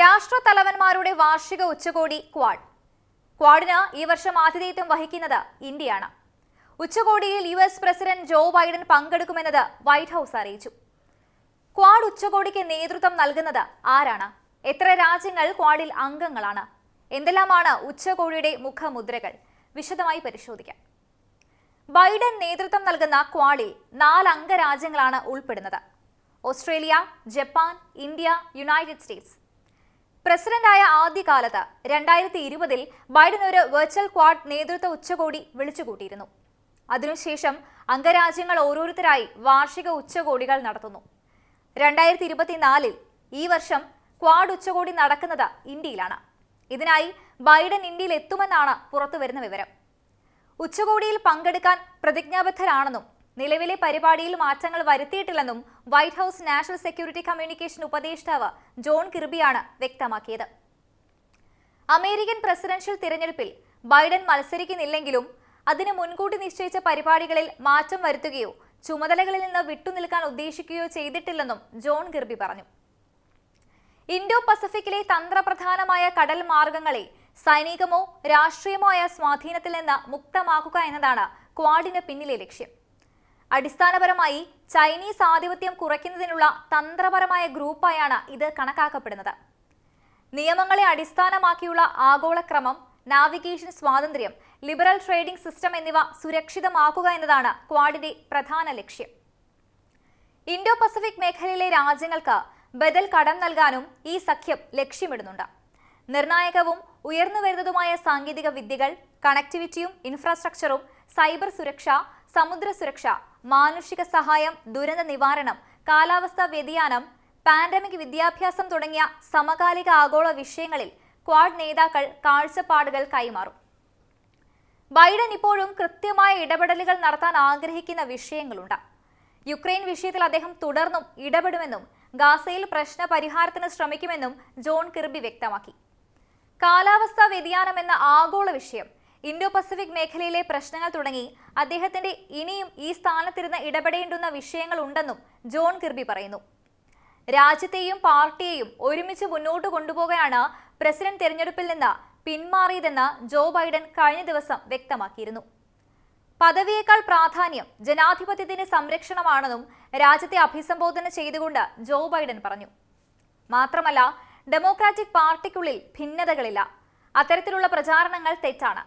രാഷ്ട്രതലവന്മാരുടെ വാർഷിക ഉച്ചകോടി ക്വാഡ്. ക്വാഡിന് ഈ വർഷം ആതിഥേയത്വം വഹിക്കുന്നത് ഇന്ത്യയാണ്. ഉച്ചകോടിയിൽ U S president Joe Biden പങ്കെടുക്കുമെന്നത് White House അറിയിച്ചു. ക്വാഡ് ഉച്ചകോടിക്ക് നേതൃത്വം നൽകുന്നത് ആരാണ്? എത്ര രാജ്യങ്ങൾ ക്വാഡിൽ അംഗങ്ങളാണ്? എന്തെല്ലാമാണ് ഉച്ചകോടിയുടെ മുഖമുദ്രകൾ? വിശദമായി പരിശോധിക്കാം. ബൈഡൻ നേതൃത്വം നൽകുന്ന ക്വാഡിൽ നാല് അംഗരാജ്യങ്ങളാണ് ഉൾപ്പെടുന്നത്. Australia Japan India United States. പ്രസിഡന്റായ ആദ്യകാലത്ത് രണ്ടായിരത്തി ഇരുപതിൽ ബൈഡൻ ഒരു വെർച്വൽ ക്വാഡ് നേതൃത്വ ഉച്ചകോടി വിളിച്ചുകൂട്ടിയിരുന്നു. അതിനുശേഷം അംഗരാജ്യങ്ങൾ ഓരോരുത്തരായി വാർഷിക ഉച്ചകോടികൾ നടത്തുന്നു. രണ്ടായിരത്തി ഇരുപത്തിനാലിൽ ഈ വർഷം ക്വാഡ് ഉച്ചകോടി നടക്കുന്നത് ഇന്ത്യയിലാണ്. ഇതിനായി ബൈഡൻ ഇന്ത്യയിൽ എത്തുമെന്നാണ് പുറത്തുവരുന്ന വിവരം. ഉച്ചകോടിയിൽ പങ്കെടുക്കാൻ പ്രതിജ്ഞാബദ്ധരാണെന്നും നിലവിലെ പരിപാടിയിൽ മാറ്റങ്ങൾ വരുത്തിയിട്ടില്ലെന്നും White House National Security Communication ഉപദേഷ്ടാവ് ജോൺ കിർബിയാണ് വ്യക്തമാക്കിയത്. അമേരിക്കൻ പ്രസിഡൻഷ്യൽ തിരഞ്ഞെടുപ്പിൽ ബൈഡൻ മത്സരിക്കുന്നില്ലെങ്കിലും അതിന് മുൻകൂട്ടി നിശ്ചയിച്ച പരിപാടികളിൽ മാറ്റം വരുത്തുകയോ ചുമതലകളിൽ നിന്ന് വിട്ടുനിൽക്കാൻ ഉദ്ദേശിക്കുകയോ ചെയ്തിട്ടില്ലെന്നും ജോൺ ഗിർബി പറഞ്ഞു. ഇൻഡോ പസഫിക്കിലെ തന്ത്രപ്രധാനമായ കടൽ മാർഗങ്ങളെ സൈനികമോ രാഷ്ട്രീയമോ ആയ സ്വാധീനത്തിൽ നിന്ന് മുക്തമാക്കുക എന്നതാണ് ക്വാഡിന് പിന്നിലെ ലക്ഷ്യം. അടിസ്ഥാനപരമായി ചൈനീസ് ആധിപത്യം കുറയ്ക്കുന്നതിനുള്ള തന്ത്രപരമായ ഗ്രൂപ്പായാണ് ഇത് കണക്കാക്കപ്പെടുന്നത്. നിയമങ്ങളെ അടിസ്ഥാനമാക്കിയുള്ള ആഗോളക്രമം നാവിഗേഷൻ സ്വാതന്ത്ര്യം ലിബറൽ ട്രേഡിംഗ് സിസ്റ്റം എന്നിവ സുരക്ഷിതമാക്കുക എന്നതാണ് ക്വാഡിന്റെ പ്രധാന ലക്ഷ്യം. ഇൻഡോ പസഫിക് മേഖലയിലെ രാജ്യങ്ങൾക്ക് ബദൽ കടം നൽകാനും ഈ സഖ്യം ലക്ഷ്യമിടുന്നുണ്ട്. നിർണായകവും ഉയർന്നു വരുന്നതുമായ സാങ്കേതിക വിദ്യകൾ കണക്ടിവിറ്റിയും ഇൻഫ്രാസ്ട്രക്ചറും സൈബർ സുരക്ഷ സമുദ്ര സുരക്ഷ മാനുഷിക സഹായം ദുരന്ത നിവാരണം കാലാവസ്ഥാ വ്യതിയാനം പാൻഡമിക് വിദ്യാഭ്യാസം തുടങ്ങിയ സമകാലിക ആഗോള വിഷയങ്ങളിൽ ക്വാഡ് നേതാക്കൾ കാഴ്ചപ്പാടുകൾ കൈമാറും. ബൈഡൻ ഇപ്പോഴും കൃത്യമായ ഇടപെടലുകൾ നടത്താൻ ആഗ്രഹിക്കുന്ന വിഷയങ്ങളുണ്ട്. യുക്രൈൻ വിഷയത്തിൽ അദ്ദേഹം തുടർന്നും ഇടപെടുമെന്നും ഗാസയിൽ പ്രശ്ന പരിഹാരത്തിന് ശ്രമിക്കുമെന്നും ജോൺ കിർബി വ്യക്തമാക്കി. കാലാവസ്ഥാ വ്യതിയാനം എന്ന ആഗോള വിഷയം ഇൻഡോ പസഫിക് മേഖലയിലെ പ്രശ്നങ്ങൾ തുടങ്ങി. അദ്ദേഹത്തിന്റെ ഇനിയും ഈ സ്ഥാനത്തിരുന്ന് ഇടപെടേണ്ടുന്ന വിഷയങ്ങളുണ്ടെന്നും ജോൺ കിർബി പറയുന്നു. രാജ്യത്തെയും പാർട്ടിയെയും ഒരുമിച്ച് മുന്നോട്ട് കൊണ്ടുപോകാനാണ് പ്രസിഡന്റ് തെരഞ്ഞെടുപ്പിൽ നിന്ന് പിന്മാറിയതെന്ന് ജോ ബൈഡൻ കഴിഞ്ഞ ദിവസം വ്യക്തമാക്കിയിരുന്നു. പദവിയേക്കാൾ പ്രാധാന്യം ജനാധിപത്യത്തിന്റെ സംരക്ഷണമാണെന്നും രാജ്യത്തെ അഭിസംബോധന ചെയ്തുകൊണ്ട് ജോ ബൈഡൻ പറഞ്ഞു. മാത്രമല്ല ഡെമോക്രാറ്റിക് പാർട്ടിക്കുള്ളിൽ ഭിന്നതകളില്ല. അത്തരത്തിലുള്ള പ്രചാരണങ്ങൾ തെറ്റാണ്.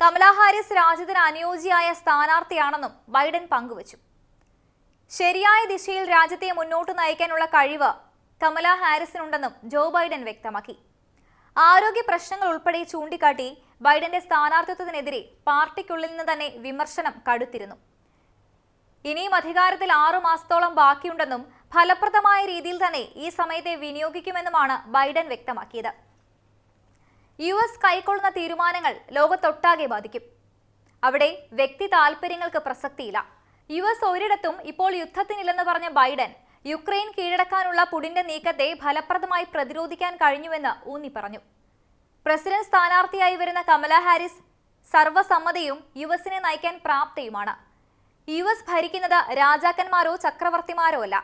കമലാ ഹാരിസ് രാജ്യത്തിന് അനുയോജ്യയായ സ്ഥാനാർത്ഥിയാണെന്നും ബൈഡൻ പങ്കുവച്ചു. ശരിയായ ദിശയിൽ രാജ്യത്തെ മുന്നോട്ട് നയിക്കാനുള്ള കഴിവ് കമലാ ഹാരിസിനുണ്ടെന്നും ജോ ബൈഡൻ വ്യക്തമാക്കി. ആരോഗ്യ പ്രശ്നങ്ങൾ ഉൾപ്പെടെ ചൂണ്ടിക്കാട്ടി ബൈഡന്റെ സ്ഥാനാർത്ഥിത്വത്തിനെതിരെ പാർട്ടിക്കുള്ളിൽ നിന്ന് തന്നെ വിമർശനം കടുത്തിരുന്നു. ഇനിയും അധികാരത്തിൽ ആറു മാസത്തോളം ബാക്കിയുണ്ടെന്നും ഫലപ്രദമായ രീതിയിൽ തന്നെ ഈ സമയത്തെ വിനിയോഗിക്കുമെന്നുമാണ് ബൈഡൻ വ്യക്തമാക്കിയത്. യു എസ് കൈക്കൊള്ളുന്ന തീരുമാനങ്ങൾ ലോകത്തൊട്ടാകെ ബാധിക്കും. അവിടെ വ്യക്തി താൽപ്പര്യങ്ങൾക്ക് പ്രസക്തിയില്ല. യു എസ് ഒരിടത്തും ഇപ്പോൾ യുദ്ധത്തിനില്ലെന്ന് പറഞ്ഞ ബൈഡൻ യുക്രൈൻ കീഴടക്കാനുള്ള പുടിന്റെ നീക്കത്തെ ഫലപ്രദമായി പ്രതിരോധിക്കാൻ കഴിഞ്ഞുവെന്ന് ഊന്നി പറഞ്ഞു. പ്രസിഡന്റ് സ്ഥാനാർത്ഥിയായി വരുന്ന കമല ഹാരിസ് സർവസമ്മതയും യു എസിനെ നയിക്കാൻ പ്രാപ്തിയുമാണ്. യു എസ് ഭരിക്കുന്നത് രാജാക്കന്മാരോ ചക്രവർത്തിമാരോ അല്ല.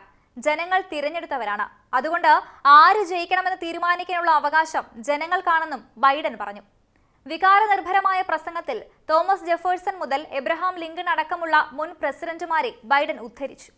ജനങ്ങൾ തിരഞ്ഞെടുത്തവരാണ്. അതുകൊണ്ട് ആര് ജയിക്കണമെന്ന് തീരുമാനിക്കാനുള്ള അവകാശം ജനങ്ങൾക്കാണെന്നും ബൈഡൻ പറഞ്ഞു. വികാരനിർഭരമായ പ്രസംഗത്തിൽ തോമസ് ജെഫേഴ്സൺ മുതൽ എബ്രഹാം ലിങ്കൺ അടക്കമുള്ള മുൻ പ്രസിഡന്റുമാരെ ബൈഡൻ ഉദ്ധരിച്ചു.